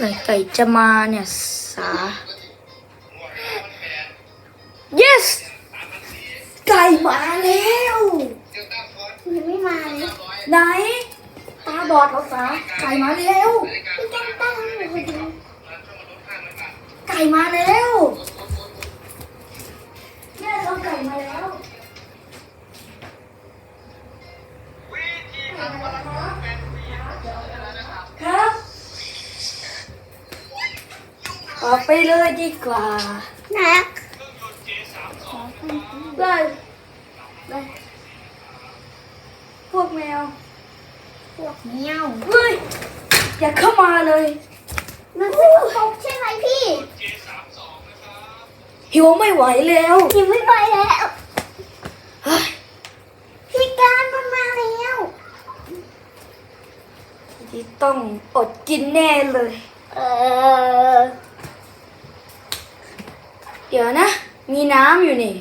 ไหนไก่จะมาเนี่ย สา yes ไก่มาแล้วยังไม่มาเลยไหน ตาบอดเหรอสา ไก่มาแล้วพี่แก้มตั้งให้หนูดูไก่มาแล้วแม่เอาไก่มาแล้วครับ ออกไปเลยดีกว่านักเลยเลยพวกแมว พวกเมียวเฮ้ยอย่าเข้ามาเลย มันเป็นตกใช่ไหมพี่หิวไม่ไหวแล้วยังไม่ไปแล้วเฮ้ยพี่การมันมาแล้วที่ต้องอดกินแน่เลย เออ เดี๋ยวนะ มีน้ำอยู่นี่